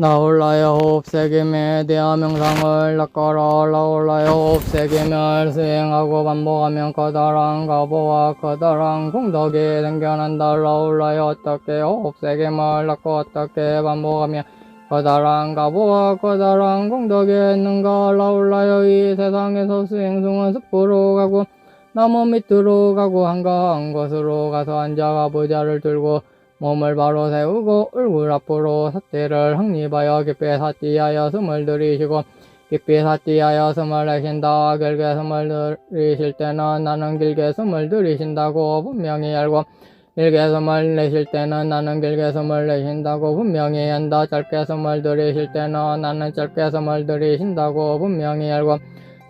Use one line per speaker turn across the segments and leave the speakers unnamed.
나올라여 홉세겜에 대한 명상을 낚아라. 나올라여 홉세겜을 수행하고 반복하면 커다란 가보와 커다란 공덕이 생겨난다. 나올라여 어떻게 홉세겜을 낚고 어떻게 반복하면 커다란 가보와 커다란 공덕이 있는가? 나올라여 이 세상에서 수행승은 숲으로 가고 나무 밑으로 가고 한가한 곳으로 가서 앉아가 보자를 들고 몸을 바로 세우고 얼굴 앞으로 사태를 확립하여 깊이 사띠하여 숨을 들이쉬고 깊이 사띠하여 숨을 내쉰다. 길게 숨을 들이쉴 때는 나는 길게 숨을 들이쉰다고 분명히 알고 길게 숨을 내쉴 때는 나는 길게 숨을 내쉰다고 분명히 한다. 짧게 숨을 들이쉴 때는 나는 짧게 숨을 들이쉰다고 분명히 알고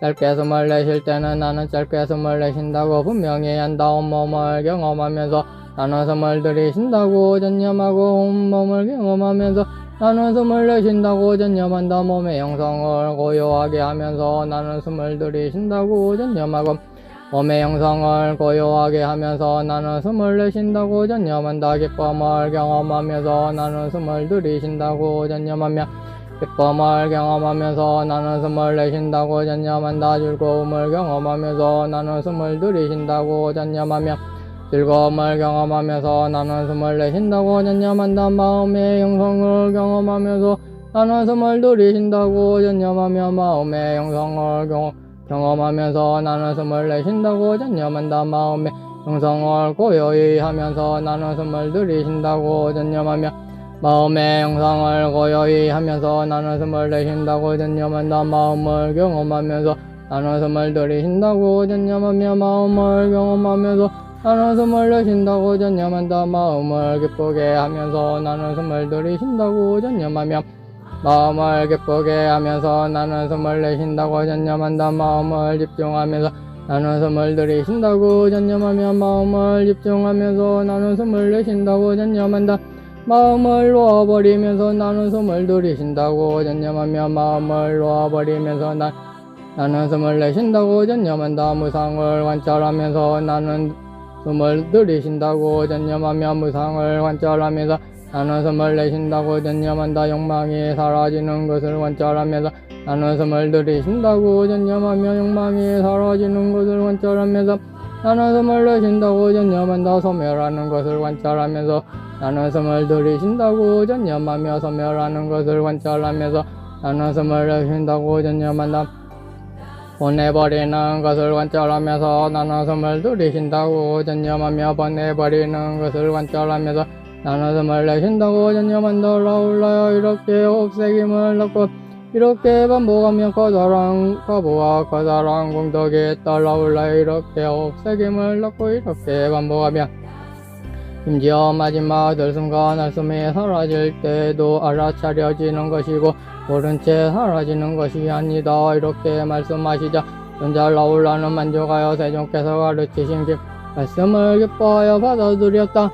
짧게 숨을 내쉴 때는 나는 짧게 숨을 내쉰다고 분명히 한다. 온몸을 경험하면서 나는 숨을 들이쉰다고 전념하고 온몸을 경험하면서 나는 숨을 내쉰다고 전념한다. 몸의 형성을 고요하게 하면서 나는 숨을 들이쉰다고 전념하고 몸의 형성을 고요하게 하면서 나는 숨을 내쉰다고 전념한다. 기쁨을 경험하면서 나는 숨을 들이쉰다고 전념하며 기쁨을 경험하면서 나는 숨을 내쉰다고 전념한다. 즐거움을 경험하면서 나는 숨을 들이쉰다고 전념하며 즐거움을 경험하면서 나는 숨을 내쉰다고 전념한다 마음의 형성을 경험하면서 나는 숨을 들이쉰다고 전념하며 마음의 형성을 경, 경험하면서 나는 숨을 내쉰다고 전념한다 마음의 형성을 고요히 하면서 나는 숨을 들이쉰다고 전념하며 마음의 형성을 고요히 하면서 나는 숨을 내쉰다고 전념한다 마음을 경험하면서 나는 숨을 들이쉰다고 전념하며 마음을 경험하면서 나는 숨을 내쉰다고 전념한다. 마음을 기쁘게 하면서 나는 숨을 들이쉰다고 전념하며 마음을 기쁘게 하면서 나는 숨을 내쉰다고 전념한다. 마음을 집중하면서 나는 숨을 들이쉰다고 전념하며 마음을 집중하면서 나는 숨을 내쉰다고 전념한다. 마음을 놓아버리면서 나는 숨을 들이쉰다고 전념하며 마음을 놓아버리면서 나, 나는 숨을 내쉰다고 전념한다. 무상을 관찰하면서 나는 숨을 들이쉰다고 전념하며 무상을 관찰하면서 나는 숨을 내쉰다고 전념한다. 욕망이 사라지는 것을 관찰하면서 나는 숨을 들이쉰다고 전념하며 욕망이 사라지는 것을 관찰하면서 나는 숨을 내쉰다고 전념한다. 소멸하는 것을 관찰하면서 나는 숨을 들이쉰다고 전념하며 소멸하는 것을 관찰하면서 나는 숨을 내쉰다고 전념한다 보내버리는 것을 관찰하면서 나는 숨을 들이쉰다고 전념하며 보내버리는 것을 관찰하면서 나는 숨을 내쉰다고 전념한다 라울라여 이렇게 없애김을 넣고 이렇게 반복하며 커다란 가보와 커다란 공덕이 따라올라. 이렇게 없애김을 넣고 이렇게 반복하며 심지어 마지막 들숨과 날숨이 사라질 때도 알아차려지는 것이고 모른 채 사라지는 것이 아니다. 이렇게 말씀하시자 전자 라울라는 만족하여 세종께서 가르치신 길 말씀을 기뻐하여 받아들였다